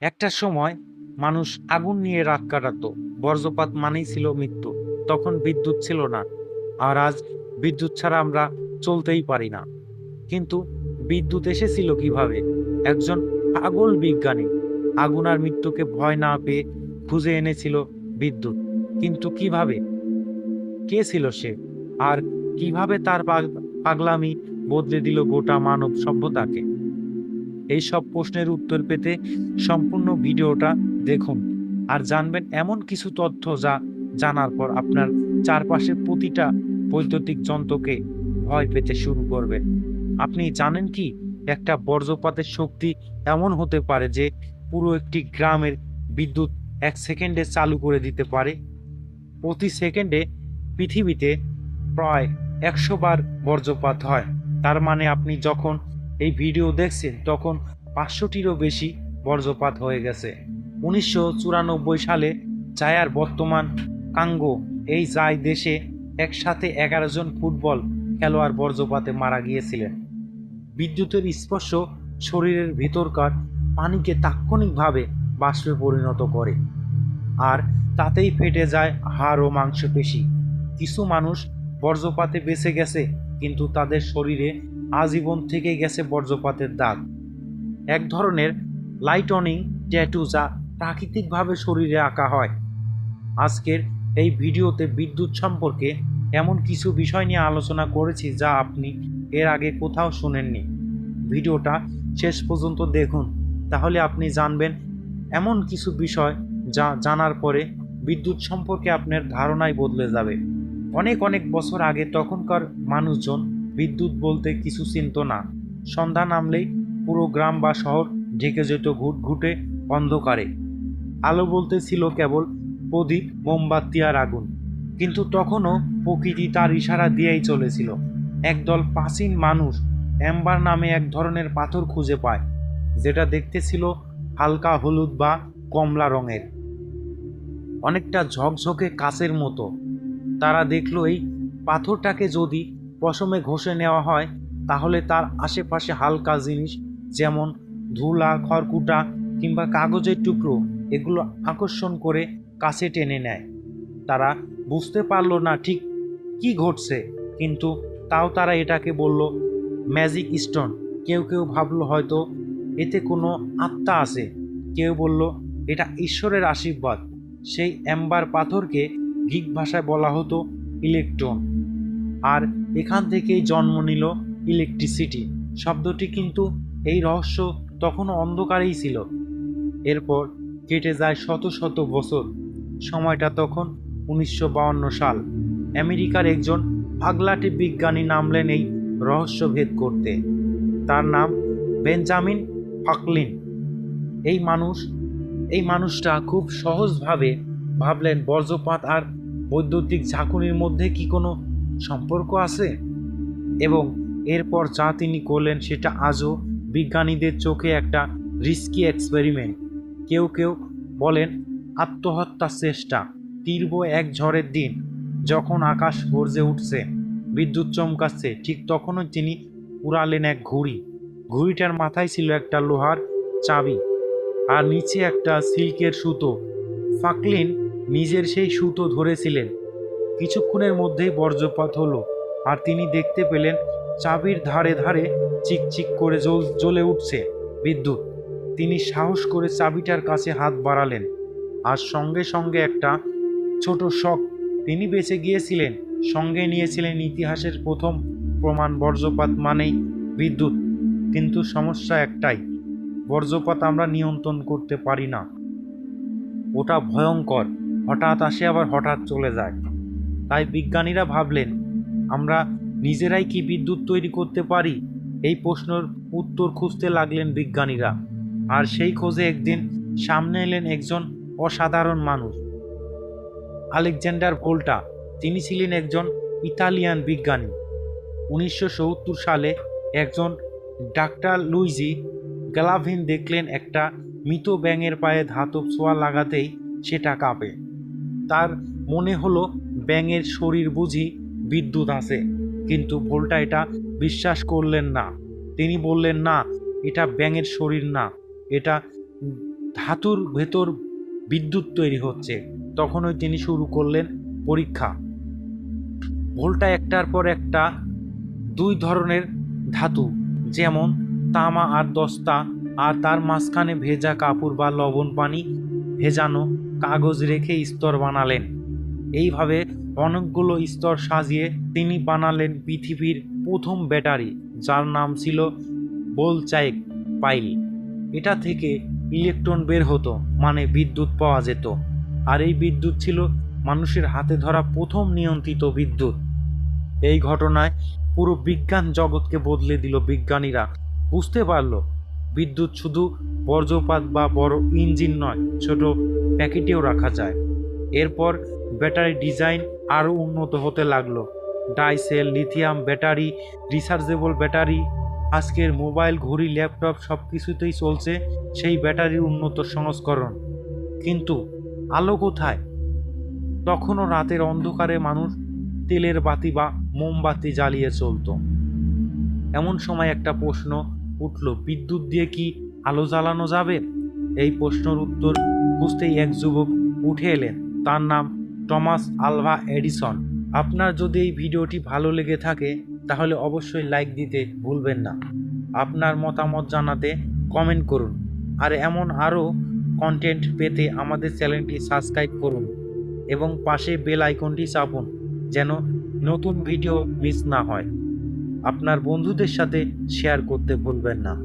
একটা সময় মানুষ আগুন নিয়ে রাত কাটাতো। বজ্রপাত মানেই ছিল মৃত্যু। তখন বিদ্যুৎ ছিল না। আর আজ বিদ্যুৎ ছাড়া আমরা চলতেই পারি না। কিন্তু বিদ্যুৎ এসেছিল কীভাবে? একজন পাগল বিজ্ঞানী আগুন আর মৃত্যুকে ভয় না পেয়ে খুঁজে এনেছিল বিদ্যুৎ। কিন্তু কীভাবে? কে ছিল সে? আর কীভাবে তার পাগ- পাগলামি বদলে দিল গোটা মানব সভ্যতাকে? এই সব প্রশ্নের উত্তর পেতে সম্পূর্ণ ভিডিওটা দেখুন। আর জানবেন এমন কিছু তথ্য যা জানার পর আপনার চারপাশের প্রতিটা বৈদ্যুতিক যন্ত্রকে ভয় পেতে শুরু করবে। আপনি জানেন কি, একটা বজ্রপাতের শক্তি এমন হতে পারে যে পুরো একটি গ্রামের বিদ্যুৎ এক সেকেন্ডে চালু করে দিতে পারে। প্রতি সেকেন্ডে পৃথিবীতে প্রায় একশো বার বজ্রপাত হয়। তার মানে আপনি যখন এই ভিডিও দেখছেন, তখন পাঁচশোটিরও বেশি বজ্রপাত হয়ে গেছে। উনিশশো চুরানব্বই সালে জায়ার বর্তমান কাঙ্গো এই জায় দেশে একসাথে এগারো জন ফুটবল খেলোয়াড় বজ্রপাতে মারা গিয়েছিলেন। বিদ্যুতের স্পর্শ শরীরের ভিতরকার পানিকে তাৎক্ষণিকভাবে বাষ্পে পরিণত করে আর তাতেই ফেটে যায় হাড় ও মাংসপেশি। কিছু মানুষ বজ্রপাতে বেঁচে গেছে, কিন্তু তাদের শরীরে আজীবন থেকে গেছে বজ্রপাতের দাগ। এক ধরনের লাইটনিং ট্যাটু যা প্রাকৃতিকভাবে শরীরে আঁকা হয়। আজকের এই ভিডিওতে বিদ্যুৎ সম্পর্কে এমন কিছু বিষয় নিয়ে আলোচনা করেছি যা আপনি এর আগে কোথাও শুনেননি। ভিডিওটা শেষ পর্যন্ত দেখুন, তাহলে আপনি জানবেন এমন কিছু বিষয় যা জানার পরে বিদ্যুৎ সম্পর্কে আপনার ধারণাই বদলে যাবে। অনেক অনেক বছর আগে তখনকার মানুষজন বিদ্যুৎ বলতে কিছু চিনত না। সন্ধ্যা নামলেই পুরো গ্রাম বা শহর ঢেকে যেত ঘুটঘুটে অন্ধকারে। আলো বলতে ছিল কেবল প্রদীপ, মোমবাতি আর আগুন। কিন্তু তখনও প্রকৃতি তার ইশারা দিয়েই চলেছিল। একদল প্রাচীন মানুষ অ্যাম্বার নামে এক ধরনের পাথর খুঁজে পায়, যেটা দেখতে ছিল হালকা হলুদ বা কমলা রঙের। অনেকটা ঝকঝকে কাচের মতো। তারা দেখল এই পাথরটাকে যদি পশমে ঘষে নেওয়া হয়, তাহলে তার আশেপাশে হালকা জিনিস যেমন ধুলা, খড়কুটা কিংবা কাগজের টুকরো, এগুলো আকর্ষণ করে কাছে টেনে নেয়। তারা বুঝতে পারল না ঠিক কি ঘটছে, কিন্তু তাও তারা এটাকে বলল ম্যাজিক স্টোন কেউ কেউ ভাবলো হয়তো এতে কোনো আত্মা আছে। কেউ বলল, এটা ঈশ্বরের আশীর্বাদ। সেই অ্যাম্বার পাথরকে গ্রিক ভাষায় বলা হতো ইলেকট্রন। আর এখান থেকেই জন্ম নিল ইলেকট্রিসিটি শব্দটি কিন্তু এই রহস্য তখনও অন্ধকারেই ছিল। এরপর কেটে যায় শত শত বছর। সময়টা তখন উনিশশো সাল। আমেরিকার একজন পাগলাটে বিজ্ঞানী নামলেন এই রহস্য ভেদ করতে। তার নাম বেঞ্জামিন ফাকলিন। এই মানুষ, এই মানুষটা খুব সহজভাবে ভাবলেন বজ্রপাত আর বৈদ্যুতিক ঝাঁকুনির মধ্যে কি কোনো সম্পর্ক আছে? এবং এরপর যা তিনি করলেন সেটা আজও বিজ্ঞানীদের চোখে একটা রিস্কি এক্সপেরিমেন্ট কেউ কেউ বলেন, আত্মহত্যার চেষ্টা, তীব্র এক ঝড়ের দিন, যখন আকাশ গর্জে উঠছে, বিদ্যুৎ চমকাচ্ছে, ঠিক তখনই তিনি উড়ালেন এক ঘুড়ি। ঘুড়িটার মাথায় ছিল একটা লোহার চাবি, আর নিচে একটা সিল্কের সুতো। ফাকলিন নিজের সেই সুতো ধরেছিলেন। কিছুক্ষণের মধ্যেই বজ্রপাত হলো, আর তিনি দেখতে পেলেন চাবির ধারে ধারে চিকচিক করে জ্বল উঠছে বিদ্যুৎ। তিনি সাহস করে চাবিটার কাছে হাত বাড়ালেন, আর সঙ্গে সঙ্গে একটা ছোট শখ তিনি বেঁচে গিয়েছিলেন, সঙ্গে নিয়েছিলেন ইতিহাসের প্রথম প্রমাণ বজ্রপাত মানেই বিদ্যুৎ। কিন্তু সমস্যা একটাই বজ্রপাত আমরা নিয়ন্ত্রণ করতে পারি না। ওটা ভয়ঙ্কর, হঠাৎ আসে আবার হঠাৎ চলে যায়। তাই বিজ্ঞানীরা ভাবলেন, আমরা নিজেরাই কি বিদ্যুৎ তৈরি করতে পারি? এই প্রশ্নের উত্তর খুঁজতে লাগলেন বিজ্ঞানীরা। আর সেই খোঁজে একদিন সামনে এলেন একজন অসাধারণ মানুষ, আলেকজান্ডার ভোল্টা। তিনি ছিলেন একজন ইতালিয়ান বিজ্ঞানী। উনিশশো সত্তর সালে একজন ডাক্তার লুইজি গ্যালাভিন দেখলেন একটা মৃত ব্যাঙের পায়ে ধাতব ছোঁয়া লাগাতেই সেটা কাঁপে তার মনে হলো ব্যাঙের শরীর বুঝি বিদ্যুৎ আছে, কিন্তু ভোল্টা এটা বিশ্বাস করলেন না। তিনি বললেন, না, এটা ব্যাঙের শরীর না, এটা ধাতুর ভেতর বিদ্যুৎ তৈরি হচ্ছে। তখনই তিনি শুরু করলেন পরীক্ষা। ভোল্টা একটার পর একটা দুই ধরনের ধাতু, যেমন তামা আর দস্তা, আর তার মাঝখানে ভেজা কাপড় বা লবণ পানি ভেজানো কাগজ রেখে স্তর বানালেন। এইভাবে অনেকগুলো স্তর সাজিয়ে তিনি বানালেন পৃথিবীর প্রথম ব্যাটারি, যার নাম ছিল বোলচাইক পাইল। এটা থেকে ইলেকট্রন বের হতো মানে বিদ্যুৎ পাওয়া যেত। আর এই বিদ্যুৎ ছিল মানুষের হাতে ধরা প্রথম নিয়ন্ত্রিত বিদ্যুৎ। এই ঘটনায় পুরো বিজ্ঞান জগৎকে বদলে দিল বিজ্ঞানীরা। বুঝতে পারল, বিদ্যুৎ শুধু বর্জ্যপাত বা বড় ইঞ্জিন নয়, ছোট প্যাকেটেও রাখা যায়। এরপর ব্যাটারি ডিজাইন আরও উন্নত হতে লাগল। Dry cell, lithium battery, rechargeable battery, আজকের মোবাইল ঘড়ি, ল্যাপটপ সব কিছুতেই চলছে সেই ব্যাটারির উন্নত সংস্করণ। কিন্তু আলো কোথায়? তখনও রাতের অন্ধকারে মানুষ তেলের বাতি বা মোমবাতি জ্বালিয়ে চলতো। এমন সময় একটা প্রশ্ন উঠল, বিদ্যুৎ দিয়ে কি আলো জ্বালানো যাবে? এই প্রশ্নের উত্তর খুঁজতেই এক যুবক উঠে এলেন। তার নাম টমাস আলভা এডিসন। আপনার যদি এই ভিডিওটি ভালো লেগে থাকে, তাহলে অবশ্যই লাইক দিতে ভুলবেন না। আপনার মতামত জানাতে কমেন্ট করুন। আর এমন আরও কন্টেন্ট পেতে আমাদের চ্যানেলটি সাবস্ক্রাইব করুন এবং পাশে বেল আইকনটি চাপুন, যেন নতুন ভিডিও মিস না হয়। আপনার বন্ধুদের সাথে শেয়ার করতে ভুলবেন না।